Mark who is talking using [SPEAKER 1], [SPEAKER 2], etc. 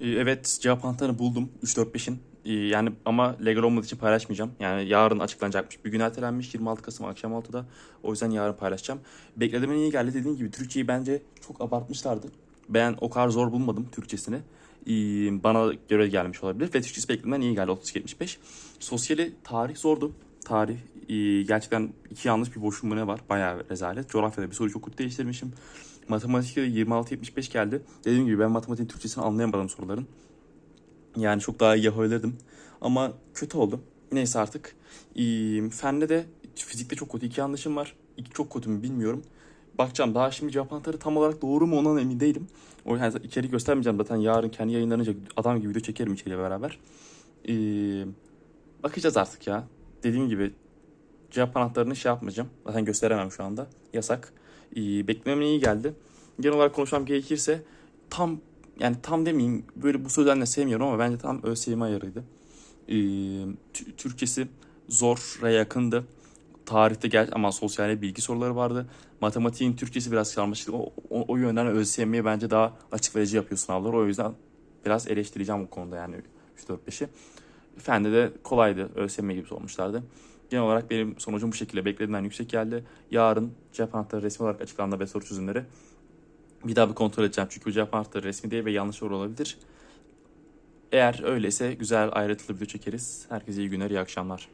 [SPEAKER 1] Ee, Evet cevap anahtarını buldum 3-4-5'in. Ee, Yani ama legal olmadığı için paylaşmayacağım. Yani yarın açıklanacakmış. Bir gün ertelenmiş 26 Kasım akşam 6'da. O yüzden yarın paylaşacağım. Beklediğimin iyi geldi. Dediğim gibi Türkçeyi bence çok abartmışlardı. Ben o kadar zor bulmadım Türkçesini. Ee, Bana göre gelmiş olabilir. Ve Türkçesi beklediğimden iyi geldi 30-75. Sosyali tarih zordu. Tarih gerçekten iki yanlış bir boşluğum mu ne var? Bayağı rezalet. Coğrafyada bir soru çok kötü değiştirmişim. Matematikte de 26-75 geldi. Dediğim gibi ben matematiğin Türkçesini anlayamadım soruların. Yani çok daha iyi yapabilirdim. Ama kötü oldu. Neyse artık. Fende de fizikte çok kötü iki yanlışım var. İki çok kötü mü bilmiyorum. Bakacağım daha şimdi cevap anahtarı tam olarak doğru mu ondan emin değilim. O yüzden içeriği göstermeyeceğim zaten yarın kendi yayınlanınca adam gibi video çekerim içeriye beraber. Ee, bakacağız artık ya. Dediğim gibi cevap anahtarını şey yapmayacağım. Zaten gösteremem şu anda. Yasak. Ee, beklememin iyi geldi. Genel olarak konuşmam gerekirse tam yani tam demeyeyim böyle bu sözlerle sevmiyorum ama bence tam ÖSYM ayarıydı. Ee, Tü- Türkçesi zora yakındı. Tarihte gel ama sosyal bilgi soruları vardı. Matematiğin Türkçesi biraz karmaşık. O, o, o yönden ÖSYM'ye bence daha açıklayıcı yapıyor sınavlar. O yüzden biraz eleştireceğim bu konuda yani 3-4-5'i. Fende de kolaydı. ÖSYM gibi sormuşlardı. Genel olarak benim sonucum bu şekilde. Beklediğimden yüksek geldi. Yarın cevap anahtarı resmi olarak açıklandı ve soru çözümleri. Bir daha bir kontrol edeceğim çünkü bu cevap anahtarı resmi değil ve yanlış olabilir. Eğer öyleyse güzel ayrıntılı video çekeriz. Herkese iyi günler, iyi akşamlar.